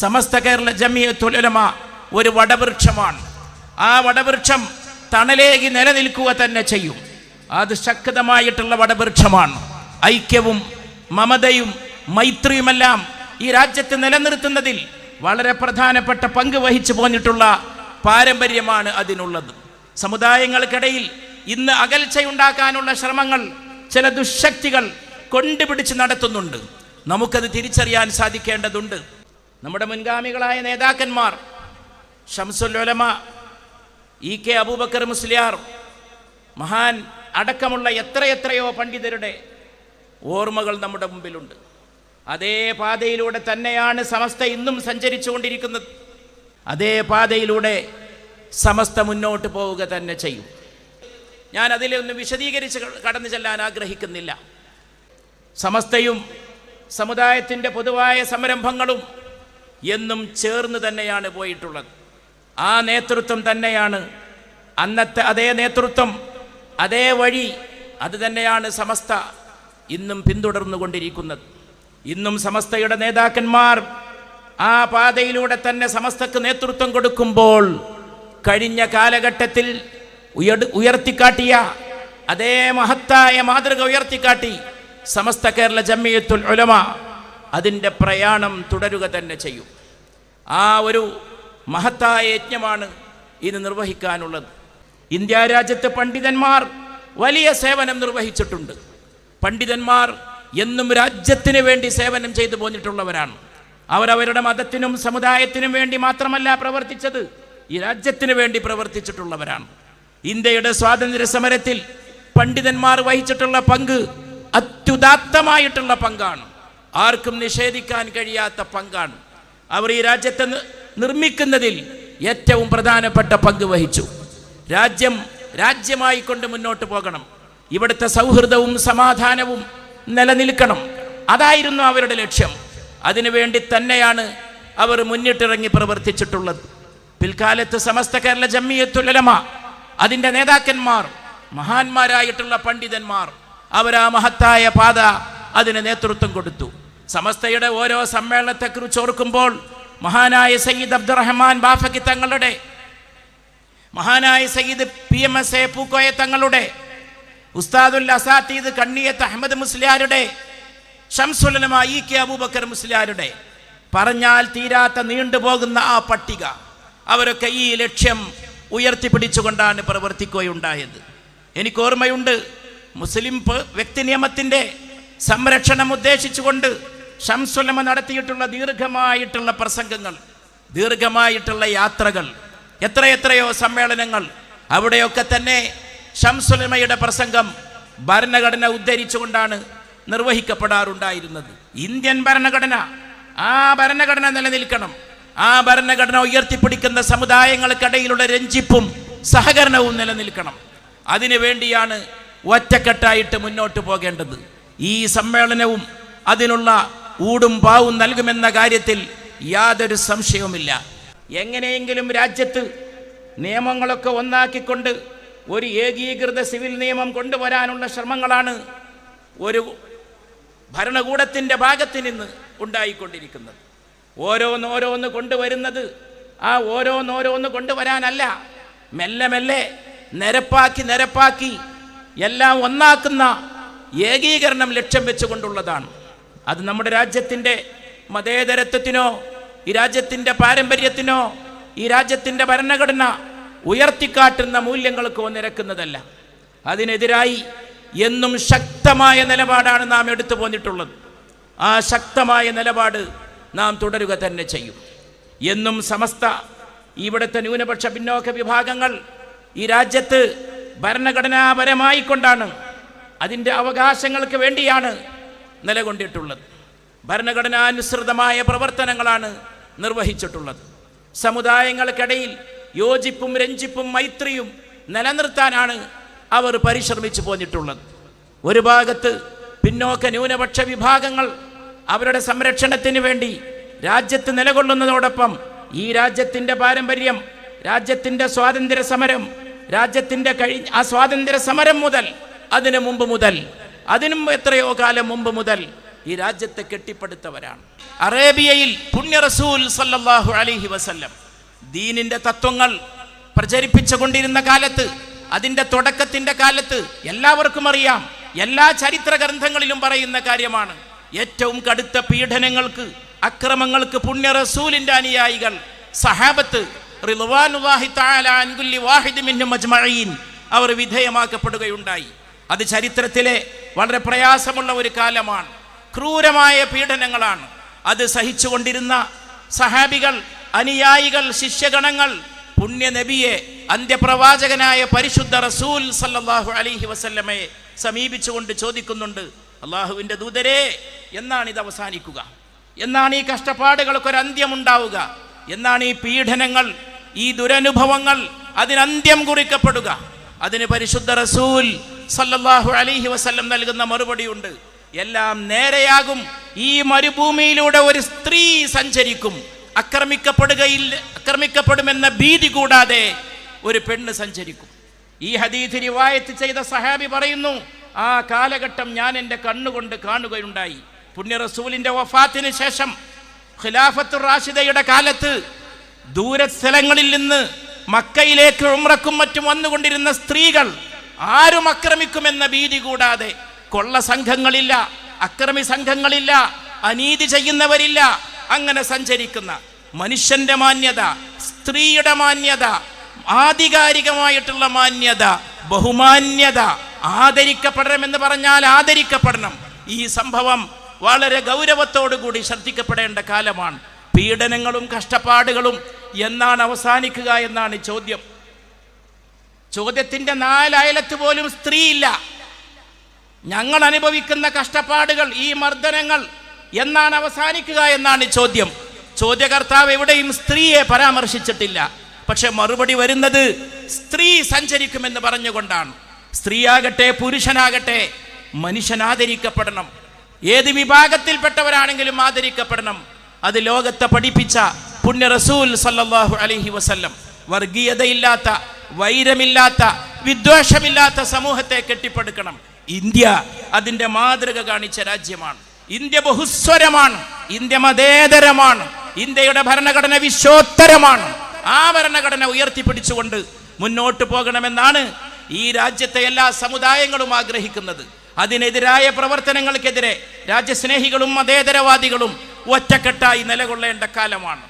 സമസ്ത കേരള ജമിയത്തുലമ ഒരു വടവൃക്ഷമാണ്. ആ വടവൃക്ഷം തണലേകി നിലനിൽക്കുക തന്നെ ചെയ്യും. അത് ശക്തമായിട്ടുള്ള വടവൃക്ഷമാണ്. ഐക്യവും മമതയും മൈത്രിയുമെല്ലാം ഈ രാജ്യത്തെ നിലനിർത്തുന്നതിൽ വളരെ പ്രധാനപ്പെട്ട പങ്ക് വഹിച്ചു പോന്നിട്ടുള്ള പാരമ്പര്യമാണ് അതിനുള്ളത്. സമുദായങ്ങൾക്കിടയിൽ ഇന്ന് അകൽച്ചയുണ്ടാക്കാനുള്ള ശ്രമങ്ങൾ ചില ദുശക്തികൾ കൊണ്ടുപിടിച്ച് നടത്തുന്നുണ്ട്. നമുക്കത് തിരിച്ചറിയാൻ സാധിക്കേണ്ടതുണ്ട്. നമ്മുടെ മുൻഗാമികളായ നേതാക്കന്മാർ ഷംസുല്ലോലമ ഇ കെ അബൂബക്കർ മുസ്ലിയാർ മഹാൻ അടക്കമുള്ള എത്രയെത്രയോ പണ്ഡിതരുടെ ഓർമ്മകൾ നമ്മുടെ മുമ്പിലുണ്ട്. അതേ പാതയിലൂടെ തന്നെയാണ് സമസ്ത ഇന്നും സഞ്ചരിച്ചുകൊണ്ടിരിക്കുന്നത്. അതേ പാതയിലൂടെ സമസ്ത മുന്നോട്ട് പോവുക തന്നെ ചെയ്യും. ഞാൻ അതിലൊന്നും വിശദീകരിച്ച് കടന്നു ചെല്ലാൻ ആഗ്രഹിക്കുന്നില്ല. സമസ്തയും സമുദായത്തിന്റെ പൊതുവായ സംരംഭങ്ങളും എന്നും ചേർന്ന് തന്നെയാണ് പോയിട്ടുള്ളത്. ആ നേതൃത്വം തന്നെയാണ്. അന്നത്തെ അതേ നേതൃത്വം അതേ വഴി അത് തന്നെയാണ് സമസ്ത ഇന്നും പിന്തുടർന്നുകൊണ്ടിരിക്കുന്നത് ഇന്നും സമസ്തയുടെ നേതാക്കന്മാർ ആ പാതയിലൂടെ തന്നെ സമസ്തക്ക് നേതൃത്വം കൊടുക്കുമ്പോൾ കഴിഞ്ഞ കാലഘട്ടത്തിൽ ഉയർ ഉയർത്തിക്കാട്ടിയ അതേ മഹത്തായ മാതൃക ഉയർത്തിക്കാട്ടി സമസ്ത കേരള ജമ്മിയത്തുൽ ഉലമ അതിന്റെ പ്രയാണം തുടരുക തന്നെ ചെയ്യും. ആ ഒരു മഹത്തായ യജ്ഞമാണ് ഇത് നിർവഹിക്കാനുള്ളത്. ഇന്ത്യ രാജ്യത്ത് പണ്ഡിതന്മാർ വലിയ സേവനം നിർവഹിച്ചിട്ടുണ്ട്. പണ്ഡിതന്മാർ എന്നും രാജ്യത്തിന് വേണ്ടി സേവനം ചെയ്തു പോന്നിട്ടുള്ളവരാണ്. അവരവരുടെ മതത്തിനും സമുദായത്തിനും വേണ്ടി മാത്രമല്ല പ്രവർത്തിച്ചത് ഈ രാജ്യത്തിന് വേണ്ടി പ്രവർത്തിച്ചിട്ടുള്ളവരാണ്. ഇന്ത്യയുടെ സ്വാതന്ത്ര്യ സമരത്തിൽ പണ്ഡിതന്മാർ വഹിച്ചിട്ടുള്ള പങ്ക് അത്യുദാത്തമായിട്ടുള്ള പങ്കാണ്. ആർക്കും നിഷേധിക്കാൻ കഴിയാത്ത പങ്കാണ്. അവർ ഈ രാജ്യത്തെ നിർമ്മിക്കുന്നതിൽ ഏറ്റവും പ്രധാനപ്പെട്ട പങ്ക് വഹിച്ചു. രാജ്യം രാജ്യമായി കൊണ്ട് മുന്നോട്ട് പോകണം. ഇവിടുത്തെ സൗഹൃദവും സമാധാനവും നിലനിൽക്കണം. അതായിരുന്നു അവരുടെ ലക്ഷ്യം. അതിനുവേണ്ടി തന്നെയാണ് അവർ മുന്നിട്ടിറങ്ങി പ്രവർത്തിച്ചിട്ടുള്ളത്. പിൽക്കാലത്ത് സമസ്ത കേരള ജമ്മിയത്തുലമ അതിന്റെ നേതാക്കന്മാർ മഹാന്മാരായിട്ടുള്ള പണ്ഡിതന്മാർ അവരാ മഹത്തായ പാത അതിന് നേതൃത്വം കൊടുത്തു. സമസ്തയുടെ ഓരോ സമ്മേളനത്തെക്കുറിച്ച് ഓർക്കുമ്പോൾ മഹാനായ സയ്യിദ് അബ്ദുറഹ്മാൻ ബാഫക്കി തങ്ങളുടെ മഹാനായ Sayyid P M S A Pookoya തങ്ങളുടെ ഉസ്താദുൽ അസാത്തീദ് കണ്ണിയത്ത് അഹമ്മദ് മുസ്ലിയാരുടെ ഷംസുലമ ഇ കെ അബൂബക്കർ മുസ്ലിയാരുടെ പറഞ്ഞാൽ തീരാത്ത നീണ്ടുപോകുന്ന ആ പട്ടിക അവരൊക്കെ ഈ ലക്ഷ്യം ഉയർത്തിപ്പിടിച്ചുകൊണ്ടാണ് പ്രവർത്തിക്കുകയുണ്ടായത്. എനിക്ക് ഓർമ്മയുണ്ട് മുസ്ലിം വ്യക്തി നിയമത്തിന്റെ സംരക്ഷണം ഉദ്ദേശിച്ചുകൊണ്ട് ഷംസുലമ നടത്തിയിട്ടുള്ള ദീർഘമായിട്ടുള്ള പ്രസംഗങ്ങൾ ദീർഘമായിട്ടുള്ള യാത്രകൾ എത്രയെത്രയോ സമ്മേളനങ്ങൾ. അവിടെയൊക്കെ തന്നെ ഷംസുലമയുടെ പ്രസംഗം ഭരണഘടന ഉദ്ധരിച്ചുകൊണ്ടാണ് നിർവഹിക്കപ്പെടാറുണ്ടായിരുന്നത്. ഇന്ത്യൻ ഭരണഘടന ആ ഭരണഘടന നിലനിൽക്കണം. ആ ഭരണഘടന ഉയർത്തിപ്പിടിക്കുന്ന സമുദായങ്ങൾക്കിടയിലുള്ള രഞ്ജിപ്പും സഹകരണവും നിലനിൽക്കണം. അതിനുവേണ്ടിയാണ് ഒറ്റക്കെട്ടായിട്ട് മുന്നോട്ട് പോകേണ്ടത്. ഈ സമ്മേളനവും അതിനുള്ള ഊടും പാവും നൽകുമെന്ന കാര്യത്തിൽ യാതൊരു സംശയവുമില്ല. എങ്ങനെയെങ്കിലും രാജ്യത്ത് നിയമങ്ങളൊക്കെ ഒന്നാക്കിക്കൊണ്ട് ഒരു ഏകീകൃത സിവിൽ നിയമം കൊണ്ടുവരാനുള്ള ശ്രമങ്ങളാണ് ഒരു ഭരണകൂടത്തിന്റെ ഭാഗത്ത് നിന്ന് ഉണ്ടായിക്കൊണ്ടിരിക്കുന്നത്. ഓരോന്നോരോന്ന് കൊണ്ടുവരുന്നത് ആ ഓരോന്നോരോന്ന് കൊണ്ടുവരാനല്ല. മെല്ലെ മെല്ലെ നിരപ്പാക്കി നിരപ്പാക്കി എല്ലാം ഒന്നാക്കുന്ന ഏകീകരണം ലക്ഷ്യം വെച്ചുകൊണ്ടുള്ളതാണ്. അത് നമ്മുടെ രാജ്യത്തിന്റെ മതേതരത്വത്തിനോ ഈ രാജ്യത്തിന്റെ പാരമ്പര്യത്തിനോ ഈ രാജ്യത്തിന്റെ ഭരണഘടന ഉയർത്തിക്കാട്ടുന്ന മൂല്യങ്ങൾക്കോ നിരക്കുന്നതല്ല അതിനെതിരായി എന്നും ശക്തമായ നിലപാടാണ് നാം എടുത്തു പോന്നിട്ടുള്ളത്. ആ ശക്തമായ നിലപാട് നാം തുടരുക തന്നെ ചെയ്യും. എന്നും സമസ്ത ഇവിടുത്തെ ന്യൂനപക്ഷ പിന്നോക്ക വിഭാഗങ്ങൾ ഈ രാജ്യത്ത് ഭരണഘടനാപരമായിക്കൊണ്ടാണ് അതിന്റെ അവകാശങ്ങൾക്ക് വേണ്ടിയാണ് നിലകൊണ്ടിട്ടുള്ളത്. ഭരണഘടനാനുസൃതമായ പ്രവർത്തനങ്ങളാണ് നിർവഹിച്ചിട്ടുള്ളത്. സമുദായങ്ങൾക്കിടയിൽ യോജിപ്പും രഞ്ജിപ്പും മൈത്രിയും നിലനിർത്താനാണ് അവർ പരിശ്രമിച്ചു പോന്നിട്ടുള്ളത്. ഒരു ഭാഗത്ത് പിന്നോക്ക ന്യൂനപക്ഷ വിഭാഗങ്ങൾ അവരുടെ സംരക്ഷണത്തിന് വേണ്ടി രാജ്യത്ത് നിലകൊള്ളുന്നതോടൊപ്പം ഈ രാജ്യത്തിന്റെ പാരമ്പര്യം രാജ്യത്തിന്റെ സ്വാതന്ത്ര്യ സമരം രാജ്യത്തിന്റെ കഴി ആ സ്വാതന്ത്ര്യ സമരം മുതൽ അതിനു മുമ്പ് മുതൽ അതിനും എത്രയോ കാലം മുമ്പ് മുതൽ ഈ രാജ്യത്തെ കെട്ടിപ്പടുത്തവരാണ്. അറേബ്യയിൽ പുണ്യ റസൂൽ സല്ലാഹു അലൈഹി വസല്ലം ദീനിന്റെ തത്വങ്ങൾ പ്രചരിപ്പിച്ചു കൊണ്ടിരുന്ന കാലത്ത് അതിന്റെ തുടക്കത്തിന്റെ കാലത്ത് എല്ലാവർക്കും അറിയാം എല്ലാ ചരിത്ര ഗ്രന്ഥങ്ങളിലും പറയുന്ന കാര്യമാണ് ഏറ്റവും കടുത്ത പീഡനങ്ങൾക്ക് അക്രമങ്ങൾക്ക് പുണ്യ റസൂലിന്റെ അനുയായികൾ സഹാബത്ത് അവർ വിധേയമാക്കപ്പെടുകയുണ്ടായി. അത് ചരിത്രത്തിലെ വളരെ പ്രയാസമുള്ള ഒരു കാലമാണ്. ക്രൂരമായ പീഡനങ്ങളാണ്. അത് സഹിച്ചുകൊണ്ടിരുന്ന സഹാബികൾ അനുയായികൾ ശിഷ്യഗണങ്ങൾ പുണ്യ നബിയെ അന്ത്യപ്രവാചകനായ പരിശുദ്ധ റസൂൽ സല്ലാഹു അലൈഹി വസല്ലമയെ സമീപിച്ചുകൊണ്ട് ചോദിക്കുന്നുണ്ട് അള്ളാഹുവിന്റെ ദൂതരെ എന്നാണ് ഇത് അവസാനിക്കുക? എന്നാണ് ഈ കഷ്ടപ്പാടുകൾക്കൊരു അന്ത്യമുണ്ടാവുക? എന്നാണ് ഈ പീഡനങ്ങൾ ഈ ദുരനുഭവങ്ങൾ അതിനന്ത്യം കുറിക്കപ്പെടുക? അതിന് പരിശുദ്ധ റസൂൽ സല്ലല്ലാഹു അലൈഹി വസല്ലം നൽകുന്ന മറുപടിയുണ്ട്. എല്ലാം നേരെയാകും. ഈ മരുഭൂമിയിലൂടെ ഒരു സ്ത്രീ സഞ്ചരിക്കും. ആക്രമിക്കപ്പെടുകയില്ല ആക്രമിക്കപ്പെടുമെന്ന ഭീതി കൂടാതെ ഒരു പെണ്ണ് സഞ്ചരിക്കും. ഈ ഹദീഥ് റിവായത്ത് ചെയ്ത സഹാബി പറയുന്നു ആ കാലഘട്ടം ഞാൻ എന്റെ കണ്ണുകൊണ്ട് കാണുകയുണ്ടായി. പുണ്യ റസൂലിന്റെ വഫാത്തിന് ശേഷം ഖിലാഫത്തു റാഷിദയുടെ കാലത്ത് ദൂരസ്ഥലങ്ങളിൽ നിന്ന് മക്കയിലേക്ക് ഉമ്രക്കും മറ്റും വന്നുകൊണ്ടിരുന്ന സ്ത്രീകൾ ആരും ആക്രമിക്കുമെന്ന ഭീതി കൂടാതെ കൊള്ള സംഘങ്ങളില്ല അക്രമി സംഘങ്ങളില്ല അനീതി ചെയ്യുന്നവരില്ല അങ്ങനെ സഞ്ചരിക്കുന്ന മനുഷ്യന്റെ മാന്യത സ്ത്രീയുടെ മാന്യത ആധികാരികമായിട്ടുള്ള മാന്യത ബഹുമാന്യത ആദരിക്കപ്പെടണമെന്ന് പറഞ്ഞാൽ ആദരിക്കപ്പെടണം. ഈ സംഭവം വളരെ ഗൗരവത്തോടു കൂടി ശ്രദ്ധിക്കപ്പെടേണ്ട കാലമാണ്. പീഡനങ്ങളും കഷ്ടപ്പാടുകളും എന്നാണ് അവസാനിക്കുക എന്നാണ് ചോദ്യം. ചോദ്യത്തിന്റെ നാലയലത്ത് പോലും സ്ത്രീയില്ല. ഞങ്ങൾ അനുഭവിക്കുന്ന കഷ്ടപ്പാടുകൾ ഈ മർദ്ദനങ്ങൾ എന്നാണ് അവസാനിക്കുക എന്നാണ് ചോദ്യം. ചോദ്യകർത്താവ് എവിടെയും സ്ത്രീയെ പരാമർശിച്ചിട്ടില്ല. പക്ഷെ മറുപടി വരുന്നത് സ്ത്രീ സഞ്ചരിക്കുമെന്ന് പറഞ്ഞുകൊണ്ടാണ്. സ്ത്രീയാകട്ടെ പുരുഷനാകട്ടെ മനുഷ്യൻ ആദരിക്കപ്പെടണം. ഏത് വിഭാഗത്തിൽപ്പെട്ടവരാണെങ്കിലും ആദരിക്കപ്പെടണം. അത് ലോകത്തെ പഠിപ്പിച്ച പുണ്യ റസൂൽ സല്ലാഹു അലഹി വസല്ലം. വർഗീയതയില്ലാത്ത വൈരമില്ലാത്ത വിദ്വേഷമില്ലാത്ത സമൂഹത്തെ കെട്ടിപ്പടുക്കണം. ഇന്ത്യ അതിന്റെ മാതൃക കാണിച്ച രാജ്യമാണ്. ഇന്ത്യ ബഹുസ്വരമാണ് ഇന്ത്യ മതേതരമാണ് ഇന്ത്യയുടെ ഭരണഘടന വിശ്വോത്തരമാണ്. ആ ഭരണഘടന ഉയർത്തിപ്പിടിച്ചുകൊണ്ട് മുന്നോട്ട് പോകണമെന്നാണ് ഈ രാജ്യത്തെ എല്ലാ സമുദായങ്ങളും ആഗ്രഹിക്കുന്നത്. അതിനെതിരായ പ്രവർത്തനങ്ങൾക്കെതിരെ രാജ്യസ്നേഹികളും മതേതരവാദികളും ഒറ്റക്കെട്ടായി നിലകൊള്ളേണ്ട കാലമാണ്.